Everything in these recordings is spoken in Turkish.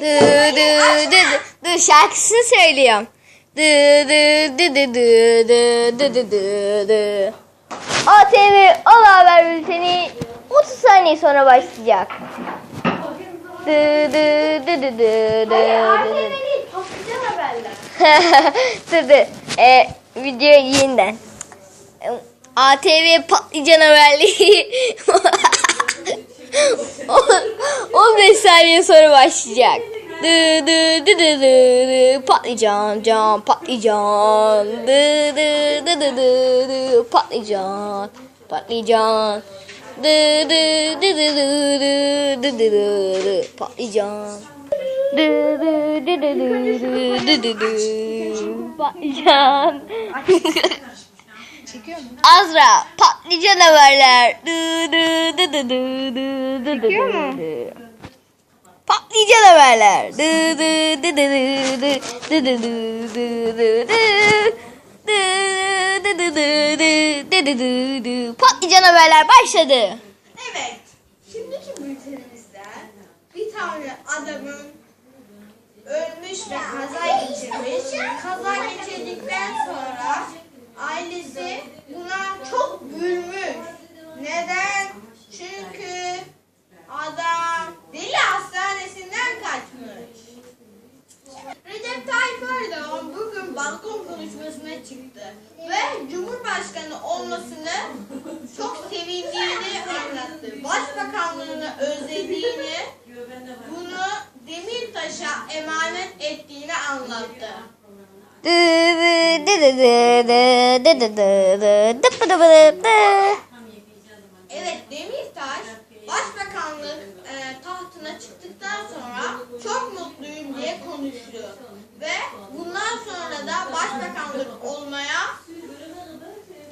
Dı dı dı dı. Şarkısını söylüyorum. Dı dı dı dı dı dı dı dı dı dı. ATV Ala Haber Bülteni 30 saniye sonra başlayacak. Dı dı dı dı dı dı dı dı. dur. E, video yeniden. E, ATV patlıcan haberliği. 15 saniye sonra başlayacak. Dı dı dı dı dı dı patlıcan can patlıcan dı dı dı dı dı dı patlıcan patlıcan dı dı dı dı dı dı dı dı dı dı patlıcan dı dı dı dı dı dı dı dı patlıcan Azra patlıcan haberler. Dı dı dı dı dı dı dı dı dı Güncel haberler. Patlıcan haberler başladı. Evet. Şimdiki bültenimizde bir tane adamın ölmüş ve kaza geçirmiş. Kaza geçirdikten sonra ailesi buna çok gülmüş. Neden? Çünkü konuşmasında çok sevindiğini anlattı. Başbakanlığını özlediğini, bunu Demirtaş'a emanet ettiğini anlattı. Evet Demirtaş başbakanlık e, tahtına çıktıktan sonra çok mutluyum diye konuştu. Ve bundan sonra da başbakanlık olmaya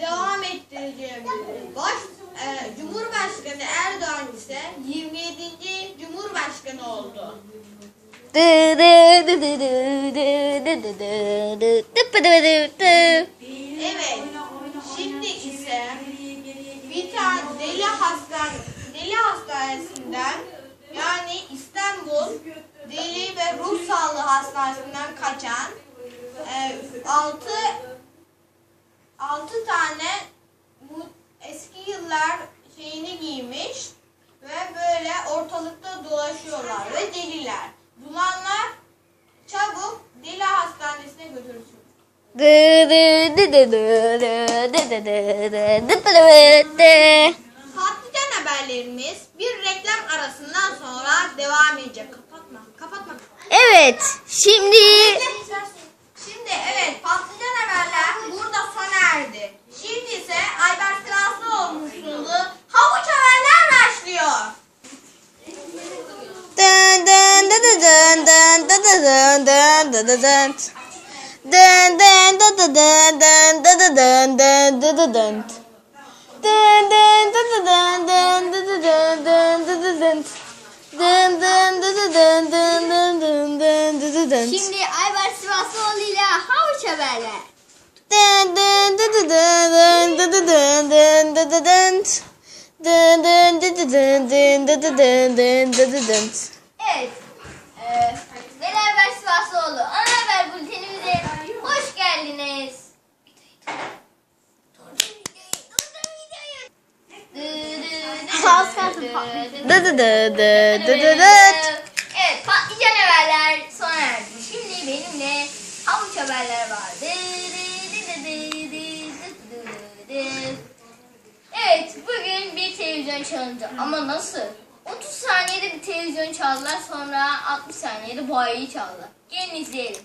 devam etti söyleyeceğimiz boş. E, Cumhurbaşkanı Erdoğan ise 27. Cumhurbaşkanı oldu. Evet. Şimdi ise bir tane deli hastan deli hastanesinde kaçıyorlar ve deliler. Bulanlar çabuk deli hastanesine götürülsün. Patlıcan haberlerimiz bir reklam arasından sonra devam edecek. Kapatma, kapatma. Evet, şimdi... dı dı dın dın dı dı dın. Dın dın dı dı dın dın dı dı dın dın dı dı dın. Dın dın dı dı dın dın dı dı dın dın dı dı dın. Dın dın dı dı dın dın dın dın dın dı dı dın. Şimdi Ayber Sivaslıoğlu ile havuç haberler. Dın dın dı dı dın dın dı dı dın dın dı dı dın. Dın dın dı dı dın dın dı dı dın dın dı dı dın. Evet. Dı dı dı dı dı dı dı. Evet patlıcan haberler sona erdi. Şimdi benimle havuç haberler var. Evet bugün bir televizyon çalındı ama nasıl? 30 saniyede bir televizyon çaldılar sonra 60 saniyede bu ayıyı çaldılar. Gelin izleyelim.